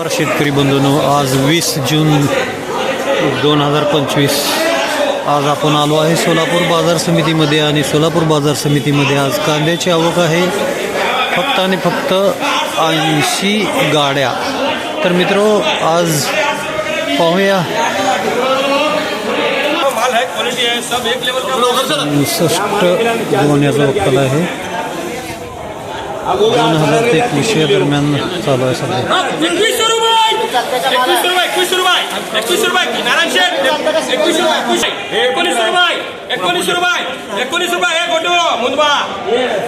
नमस्कार शेतकरी बंधूंनो आज वीस जून दोन हजार पंचवीस. आज आपण आलो आहे सोलापूर बाजार समितीमध्ये आणि सोलापूर बाजार समितीमध्ये आज कांद्याची आवक आहे. फक्त आणि फक्त ऐंशी गाड्या. तर मित्रो आज पाहूया. माल क्वालिटी सब एक लेवल का सष्ट गोण्याचा वक्कल आहे. दोन हजार ते एकवीसशे दरम्यान चालू आहे सध्या एकवीस रुपये एकवीस रुपये एकवीस रुपये एकवीस रुपये नारायण शेठ एकवीस रुपये एकवीस एकोणीस रुपये एकोणीस रुपये एकोणीस रुपये हे गोटो मुंदबा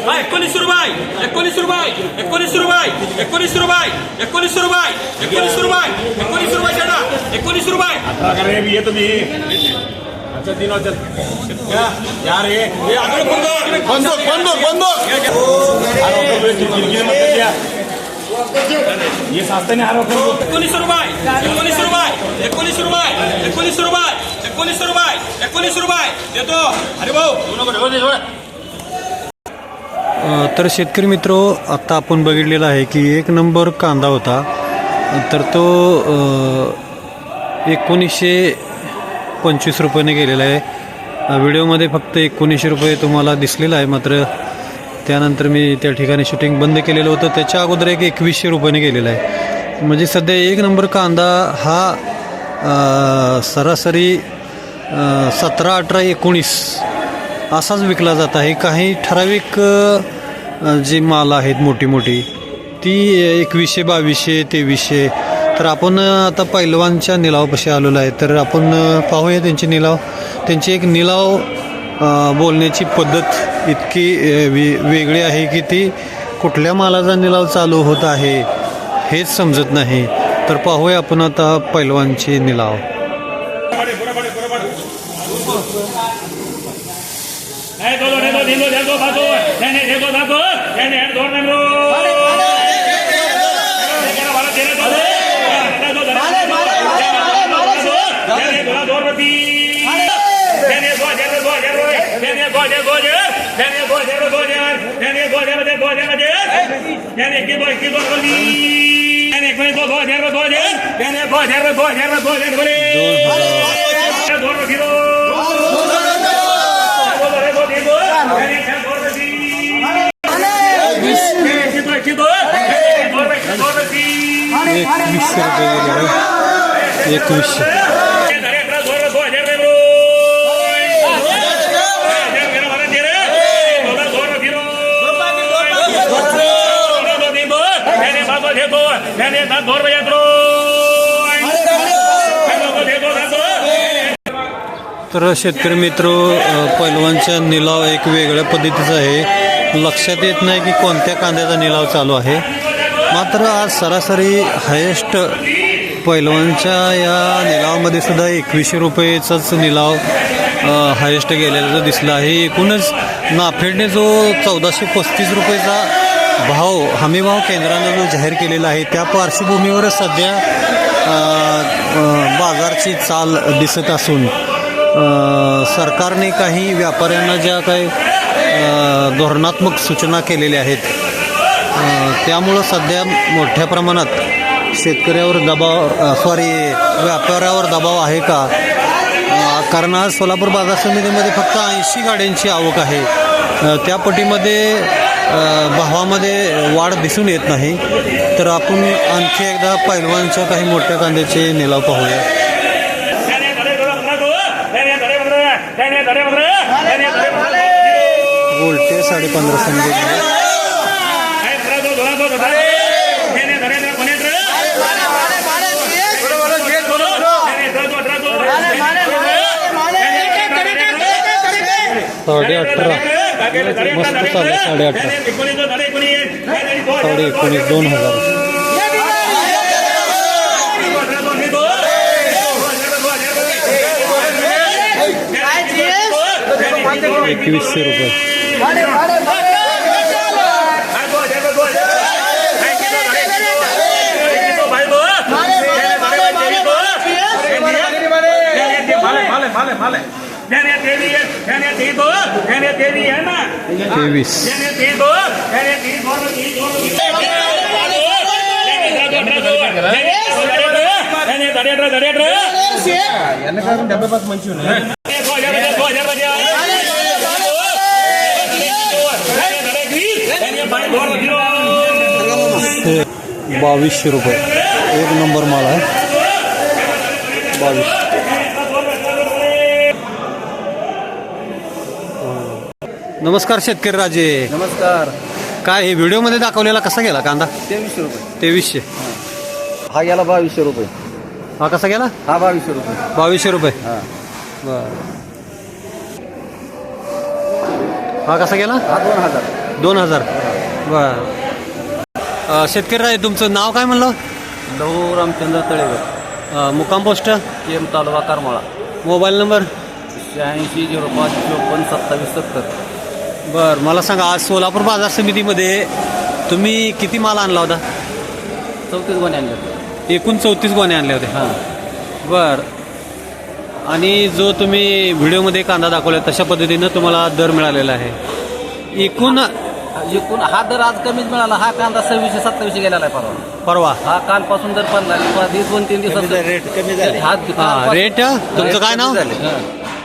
हा एकोणीस रुपये एकोणीस रुपये एकोणीस रुपये एकोणीस रुपये एकोणीस रुपये एकोणीस रुपये एकोणीस रुपये शेटा एकोणीस रुपये अरे ये तो भी अच्छा तीन और यार ये हे अजून बंद बंदूक बंदूक बंदूक एकोणीस रुपये एकोणीस रुपये एकोणीस रुपये एकोणीस रुपये एकोणीस रुपये एकोणीस रुपये देतो अरे भाऊ तर शेतकरी मित्र आत्ता आपण बघितलेला आहे की एक नंबर कांदा होता. तर तो एकोणीसशे पंचवीस रुपयाने गेलेला आहे. व्हिडिओमध्ये फक्त एकोणीसशे रुपये तुम्हाला दिसलेला आहे मात्र त्यानंतर मी त्या ठिकाणी शूटिंग बंद केलेलं होतं. त्याच्या अगोदर एक एकवीसशे रुपयाने गेलेला आहे. म्हणजे सध्या एक नंबर कांदा हा सरासरी सतरा अठरा एकोणीस असाच विकला जात आहे. काही ठराविक जी माल आहेत मोठी मोठी ती एकवीसशे बावीसशे तेवीसशे. तर आपण आता पैलवानच्या निलावापाशी आलेलो आहे. तर आपण पाहूया त्यांचे निलाव. त्यांची एक निलाव बोलण्याची पद्धत इतकी वे वेगळी आहे की ती कुठल्या मालाचा निलाव चालू होत आहे हेच समजत नाही तर पाहूया आपण आता पैलवानचे निलाव नहीं दो दो दे दो दे दो दे दो बातो नहीं दे दो बातो नहीं नहीं दो नहीं दो एकवीसशे रुपये गेले आहे. एकवीसशे तर शेतकरी मित्र पैलवांचा पैलवानचा निलाव एक वेगळ्या पद्धतीचा आहे. लक्षात येत नाही की कोणत्या कांद्याचा निलाव चालू आहे. मात्र आज सरासरी हायेस्ट पैलवानच्या या निलावामध्ये सुद्धा एकवीसशे रुपयेचाच निलाव हायेस्ट गेलेला दिसला आहे. एकूणच नाफेडने जो चौदाशे पस्तीस रुपयेचा भाव हमीभाव केंद्रानं जो जाहीर केलेला आहे त्या पार्श्वभूमीवर सध्या बाजारची चाल दिसत असून सरकारने काही व्यापाऱ्यांना ज्या काही धोरणात्मक सूचना केलेल्या आहेत त्यामुळं सध्या मोठ्या प्रमाणात शेतकऱ्यावर दबाव सॉरी व्यापाऱ्यावर दबाव आहे का? कारण आज सोलापूर बाजार समितीमध्ये फक्त ऐंशी गाड्यांची आवक आहे. त्या पटीमध्ये भावामध्ये वाढ दिसून येत नाही. तर आपण आणखी एकदा पैलवानच्या काही मोठ्या कांद्याचे निलाव पाहूया. बोलते साडे पंधरा साडे अठरा. मस्त चाललं साडे अठरा साडे एकोणीस दोन हजार एकवीसशे रुपये तेवीस तेवीस धड्यात धड्यात बजा दो हजार बजा बावीसशे रुपये एक नंबर माल आहे बावीस नमस्कार शेतकरी राजे. नमस्कार. काय हे व्हिडिओमध्ये दाखवलेला कसा गेला कांदा? तेवीसशे रुपये. तेवीसशे. हा. गेला बावीसशे रुपये. हा कसा गेला? हा बावीसशे रुपये. बावीसशे रुपये. हा. बर हा कसा गेला? हा दोन हजार. दोन हजार. बर. अ, शेतकरी राजे तुमचं नाव काय म्हणलं? लहू रामचंद्र तळेकर अ, मुक्काम पोस्ट? केम तालुका करमाळा. Mobile number? शहाऐंशी झिरो पाच चोपन्न सत्तावीस सत्तर. बर मला सांगा आज सोलापूर बाजार समितीमध्ये तुम्ही किती माल आणला होता? चौतीस गोणे आणले एकूण चौतीस गोणे आणले होते. हां. बर. आणि जो तुम्ही व्हिडिओमध्ये कांदा दाखवला तशा पद्धतीनं तुम्हाला दर मिळालेला आहे. एकूण एकूण हा दर आज कमीच मिळाला. हा कांदा सव्वीसशे सत्तावीसशे गेलेला आहे परवा. परवा? हा कालपासून दर पडला. किंवा दोन तीन दिवसात रेट कमी झाले. हा हा रेट तुमचं काय नाव?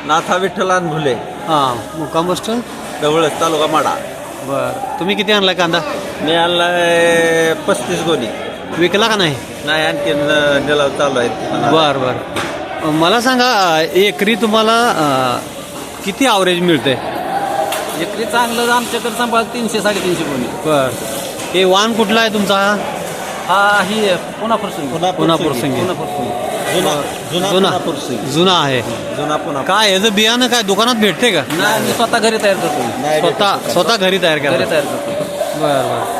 नाथा विठ्ठल भुले हां मुक्काम पोस्ट. जवळच तालुका माडा बर. तुम्ही किती आणलाय कांदा? मी आणलाय पस्तीस गोणी. विकला का नाही? नाही आणखी निलाव चालू आहेत. बर बर. मला सांगा एकरी तुम्हाला अ, किती आवरेज मिळते एकरी चांगलं आमच्याकडे सांभाळ तीनशे साडेतीनशे गोणी. बर. हे वाहन कुठला आहे तुमचा? हा हा ही पुन्हा प्रसंग. पुन्हा प्रसंगी. पुन्हा प्रसंग. जुना जुना आहे. जुना पुन्हा काय याचं बियाणं काय दुकानात भेटते का? नाही मी स्वतः घरी तयार करतो. स्वतः स्वतः. घरी तयार घरी तयार करतो. बर बर.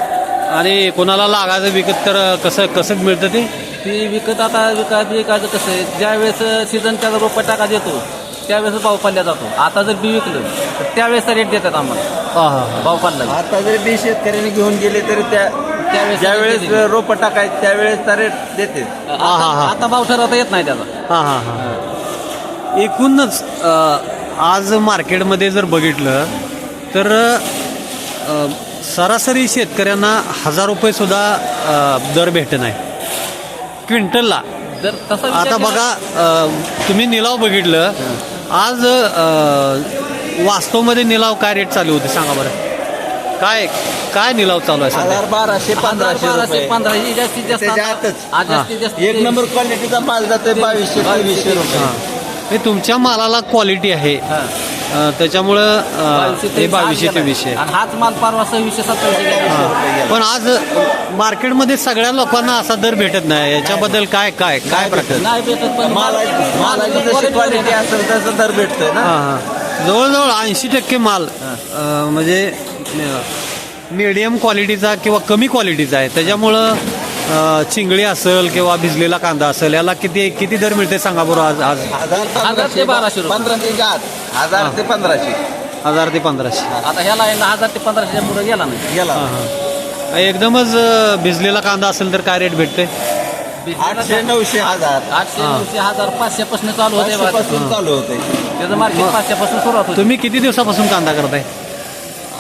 आणि कोणाला लागायचं विकत तर कसं कसं मिळतं ते? ती विकत आता विकायचं विकायचं कसं आहे? ज्यावेळेस सीझनच्या रोपं टाका देतो त्यावेळेस भाव पाडल्या जातो. आता जर बी विकलं तर त्यावेळेस रेट देतात आम्हाला. भाव पाडला आता जरी बी शेतकऱ्यांनी घेऊन गेले तरी त्या त्यावेळेस ज्यावेळेस. रोपं टाकायचे त्यावेळेस तर रेट देते आता हा, हा. आता भाव ठरवता येत नाही त्याचा. हा हा हा. एकूणच अ, आज मार्केटमध्ये जर बघितलं तर अ, सरासरी शेतकऱ्यांना हजार रुपये सुद्धा अ, दर भेटत नाही. क्विंटलला. जर तसं विचार आता केला- बघा अ, तुम्ही निलाव बघितलं आज अ, वास्तवमध्ये निलाव काय रेट चालू होते सांगा बरं. काय काय निलाव चालू आहे सध्या? हजार बाराशे पंधराशे बाराशे रुपये. पंधरा ही जास्तीत जास्त त्याच्या आतच. जास्तीत जास्त एक नंबर क्वालिटीचा माल जातोय बावीसशे तेवीसशे रुपये. हां. हे तुमच्या मालाला क्वालिटी आहे. हा. अ, त्याच्यामुळं अ, बावीसशे हे बावीसशे. तेवीसशे आणि हाच माल परवा सव्वीसशे सत्तावीसशे गेला. हां. पण आज मार्केटमध्ये सगळ्या लोकांना असा दर भेटत नाही. याच्याबद्दल काय काय काय प्रकार? नाही भेटत पण मालाची मालाची जशी क्वालिटी असेल तसं दर भेटतोय ना? हां हां. जवळजवळ ऐंशी टक्के माल अ, म्हणजे मीडियम क्वालिटीचा किंवा कमी क्वालिटीचा आहे. त्याच्यामुळं चिंगळी असेल किंवा भिजलेला कांदा असेल याला किती किती दर मिळते सांगा बरं आज आज? हजार हजार ते बाराशे रुपये. पंधराशे आत. हजार ते पंधराशे. हजार ते पंधराशे. आता ह्याला ना हजार ते पंधराशेच्या पुढे गेला नाही. गेला. हां हां. एकदमच अ, भिजलेला कांदा असेल तर काय रेट भेटते? आठशे नऊशे हजार. आठशे. नऊशे हजार पाचशे पासून चालू होते बा. पासून चालू होते. त्याचं मार्केट पाचशे पासून सुरुवात होती. तुम्ही किती दिवसापासून कांदा करताय?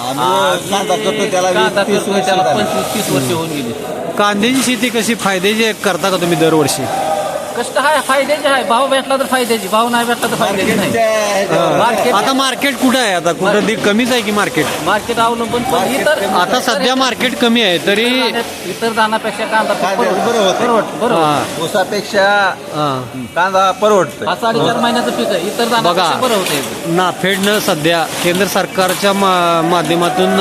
आम्ही कांदा करतो त्याला वीस कांदा तीस करतोय वर्ष त्याला झाली. पंचवीस तीस वर्ष होऊन गेली कांद्याची शेती कशी फायद्याची करता का तुम्ही दरवर्षी कष्ट आहे फायद्याचे आहे भाव भेटला तर फायद्याची भाव नाही भेटला तर फायद्याची नाही. मार्केट आता मार्केट कुठं आहे? आता कुठं दि- कमीच आहे की मार्केट मार्केट अवलंबून पण इतर. आता सध्या मार्केट कमी आहे तरी इतर धानापेक्षा कांदा परवडतो. परवडतो, बरोबर. हां, ऊसापेक्षा. कांदा परवडतोय. हा साडेचार महिन्याचं पीक आहे. इतर धानापेक्षा बघा. बरं होतं नाफेडनं सध्या केंद्र सरकारच्या मा- माध्यमातून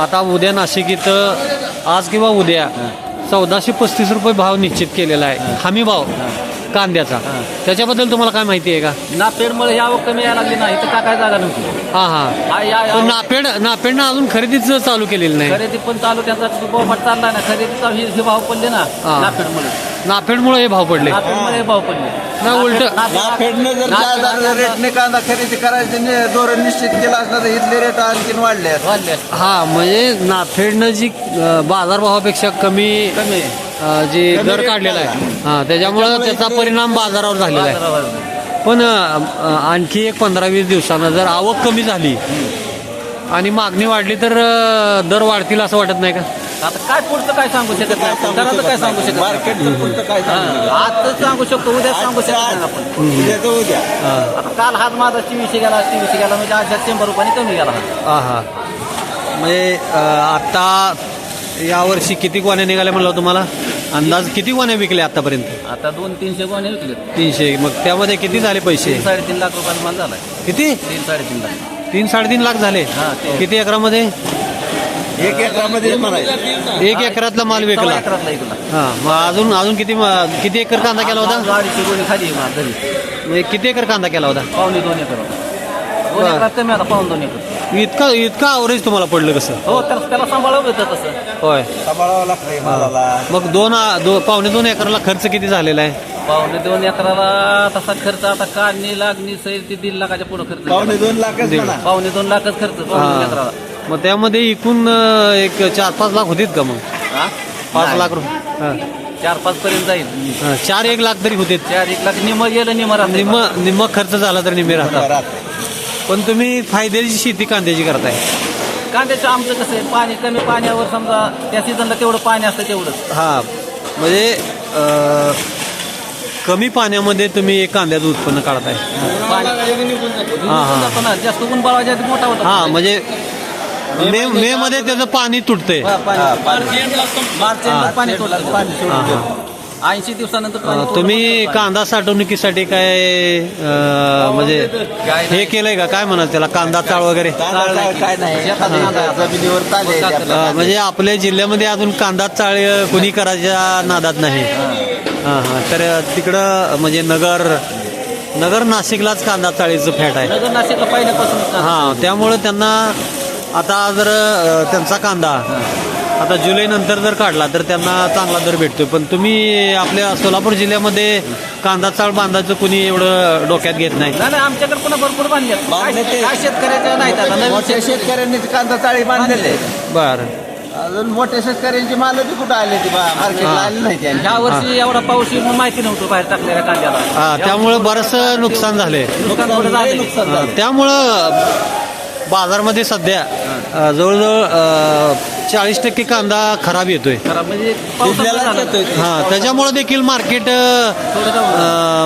आता उद्या नाशिक इथं आज किंवा उद्या चौदाशे पस्तीस रुपये भाव निश्चित केलेला आहे. हमी भाव. कांद्याचा. त्याच्याबद्दल तुम्हाला काय माहिती आहे का? नापेडमुळे ही आवक कमी यायला लागली नाही इथं टाकाय जागा नव्हती? हा हा. हा या पण या- नाफेड नाफेडनं अजून खरेदीच चालू केलेली नाही. खरेदी पण चालू त्यांचा बोबाट चालला ना खरेदीचा ही ही भाव पडले ना हा. नापेडमुळे. नाफेडमुळे हे भाव पडले. नापेडमुळे हे भाव पडले. नाही, उलटं. नाफेडनं जर रेटने कांदा खरेदी करायचे नि- धोरण निश्चित केलं असलं तर इथले रेट आणखीन वाढले असते. वाढले. हा म्हणजे नाफेडनं जी अं, बाजारभावापेक्षा कमी कमी. अं, जे दर काढलेला आहे. हा त्याच्यामुळं त्याचा परिणाम बाजारावर झालेला आहे. पण अं, अं, आणखी एक पंधरा वीस दिवसानं जर आवक कमी झाली आणि मागणी वाढली तर अं, दर वाढतील असं वाटत नाही का? आता काय पुढचं काय सांगू शकत नाही. काय सांगू शकत नाही. मार्केटचं पुढचं काय सांगू हा, आजचं सांगू शकतो उद्या सांगू शकत नाही आपण. उद्याचं उद्या. आता काल हात माझा चोवीसशे गेला चोवीसशे गेला म्हणजे आज शंभर रुपयाने कमी गेला हा. हा हा म्हणजे अ, आता यावर्षी किती गोण्या निघाल्या म्हणलं तुम्हाला? अंदाज किती गोण्या विकल्या आतापर्यंत? आता दोन तीनशे गोणे विकले. तीनशे मग त्यामध्ये किती झाले पैसे? तीन साडेतीन लाख रुपयाचा माल झालाय. किती? तीन साडेतीन लाख. तीन साडेतीन लाख झाले. हा, ते- किती एकरामध्ये? एक एकरामध्ये म्हणायचं. एक एकरातला माल विकला. एकरातला विकला हा मग अजून अजून किती म- किती एकर कांदा केला होता? आज अडीचशे गोणी खाली आहे माल घरी म्हणजे किती एकर कांदा केला होता? पावणे दोन एकर होता. दोन बरं. एकरात कमी आता पाऊन दोन एकर. इतका इतका अवरेज तुम्हाला पडलं कसं? हो त्याला त्याला सांभाळावं येतं तसं. होय. सांभाळावं लागतं मालाला. मग दोन दो पावणे दोन एकरला खर्च किती झालेला आहे? पावणे दोन एकराला तसा खर्च आता काढणी लागणी सैल ते दीड लाखाच्या पुढे खर्च पावणे दोन लाखच. म्हणा. पावणे दोन लाखच खर्च पावणे दोन एकराला. मग त्यामध्ये एकूण अ, एक चार पाच लाख होतीत का मग? हा? पाच नाही. लाख रुपये. हा. चार पाच पर्यंत जाईल. हा, चार एक लाख तरी होते चार एक लाख निम गेलं निम राहते. निम्म निम्म खर्च झाला तर निम्मे राहतात. राहते. पण तुम्ही फायद्याची शेती कांद्याची करताय. कांद्याचं आमचं कसं आहे पाणी कमी पाण्यावर समजा त्या सीझनला तेवढं पाणी असतं तेवढंच. हा म्हणजे अ, कमी पाण्यामध्ये तुम्ही एक कांद्याचं उत्पन्न काढताय. पाणी. हा, हा. जास्त ऊन बळवायच्या आधी मोठा होता. हा म्हणजे मे मे मध्ये त्याचं पाणी तुटतंय. हा, पाणी मार्च. पाणी सोडलं पाणी हा, हा. ऐंशी दिवसानंतर तुम्ही कांदा साठवणुकीसाठी काय अ, म्हणजे हे केलंय का? काय म्हणाल त्याला? कांदा चाळ वगैरे? काय नाही. जमिनीवर चालेल. अ, म्हणजे आपल्या जिल्ह्यामध्ये अजून कांदा चाळ कुणी करायच्या नादात नाही. हां. हां तर तिकडं म्हणजे नगर नगर नाशिकलाच कांदा चाळीचं फॅट आहे. नगर नाशिकला पहिल्यापासून. हां त्यामुळं त्यांना आता जर अ, त्यांचा कांदा आता जुलै नंतर जर काढला तर त्यांना चांगला दर भेटतोय. पण तुम्ही आपल्या सोलापूर जिल्ह्यामध्ये कांदा चाळ बांधायचं कुणी एवढं डोक्यात घेत नाही? नाही नाही आमच्याकडे पुन्हा भरपूर बांधले. बांधले काय ते- काय शेतकऱ्याचं नाही आता नवीन मोठ्या शेत- शेतकऱ्यांनी कांदा चाळी बांधलेले. बरं. अजून मोठ्या शेतकऱ्यांची माल बी कुठं आले ती मार्केटला आली नाही ह्या वर्षी एवढा पाऊस येऊन माहिती नव्हतं बाहेर टाकलेल्या कांद्याला. हा त्यामुळं बरंचसं नुकसान झालंय. नुकसान थोडं झालंय. नुकसान झालं. त्यामुळं बाजारमध्ये सध्या अ, जवळजवळ चाळीस टक्के कांदा खराब येतोय खराब म्हणजे पावसामुळे झालं. हा त्याच्यामुळं देखील मार्केट.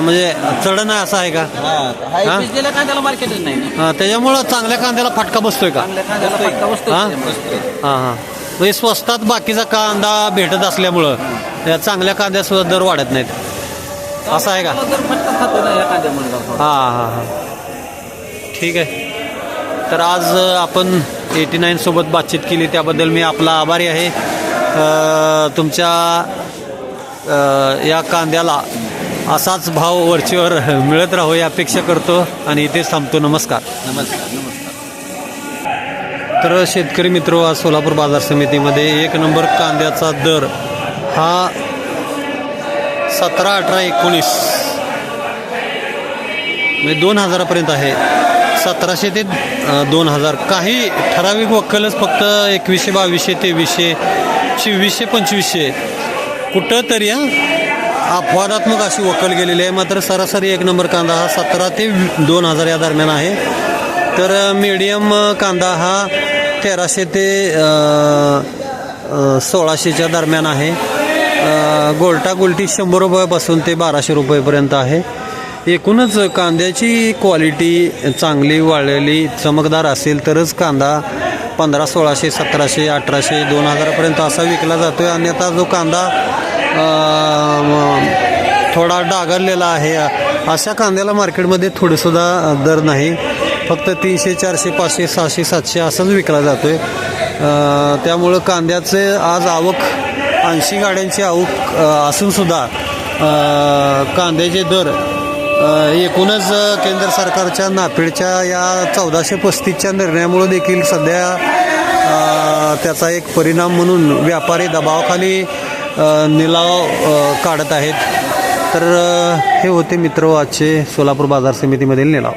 म्हणजे चढ नाही असं आहे का हा, हाय? भिजलेल्या कांद्याला मार्केटच नाही ना. त्याच्यामुळं चांगल्या कांद्याला फटका बसतोय का चांगल्या कांद्याला फटका बसतोय हा? त्याच्यामुळे. हा हा म्हणजे स्वस्तात बाकीचा कांदा भेटत असल्यामुळं त्या चांगल्या कांद्या सुद्धा दर वाढत नाहीत असं आहे का त्याला जर फटका खातो ना या कांद्यामुळे जाऊ. हा हा हा ठीक आहे तर आज आपण एटी नाईन सोबत बातचीत केली. त्याबद्दल मी आपला आभारी आहे. तुमच्या या कांद्याला असाच भाव वरचीवर मिळत राहो ही अपेक्षा करतो आणि इथेच थांबतो. नमस्कार. नमस्कार नमस्कार. तर शेतकरी मित्र आज सोलापूर बाजार समितीमध्ये एक नंबर कांद्याचा दर हा सतरा अठरा एकोणीस म्हणजे दोन हजारापर्यंत आहे. सतराशे ते दोन हजार. काही ठराविक वक्कलच फक्त एकवीसशे बावीसशे तेवीसशे चोवीसशे पंचवीसशे. कुठं तरी हा अपवादात्मक अशी वक्कल गेलेली आहे. मात्र सरासरी एक नंबर कांदा हा सतरा ते दोन हजार या दरम्यान आहे. तर मीडियम कांदा हा तेराशे ते सोळाशेच्या दरम्यान आहे. गोलटा गोलटी शंभर रुपयापासून ते बाराशे रुपयेपर्यंत आहे. एकूणच कांद्याची क्वालिटी चांगली वाळलेली चमकदार असेल तरच कांदा पंधरा सोळाशे सतराशे अठराशे दोन हजारापर्यंत असा विकला जातो आहे अन्यथा जो कांदा थोडा डागरलेला आहे अशा कांद्याला मार्केटमध्ये थोडेसुद्धा दर नाही. फक्त तीनशे चारशे पाचशे सहाशे सातशे असंच विकला जातो आहे त्यामुळं कांद्याचे आज आवक ऐंशी गाड्यांची आवक असूनसुद्धा कांद्याचे दर एकूणच केंद्र सरकारच्या नाफेडच्या या चौदाशे पस्तीसच्या निर्णयामुळे देखील सध्या त्याचा एक परिणाम म्हणून व्यापारी दबावाखाली निलाव काढत आहेत. तर हे होते मित्र आजचे सोलापूर बाजार समितीमधील निलाव.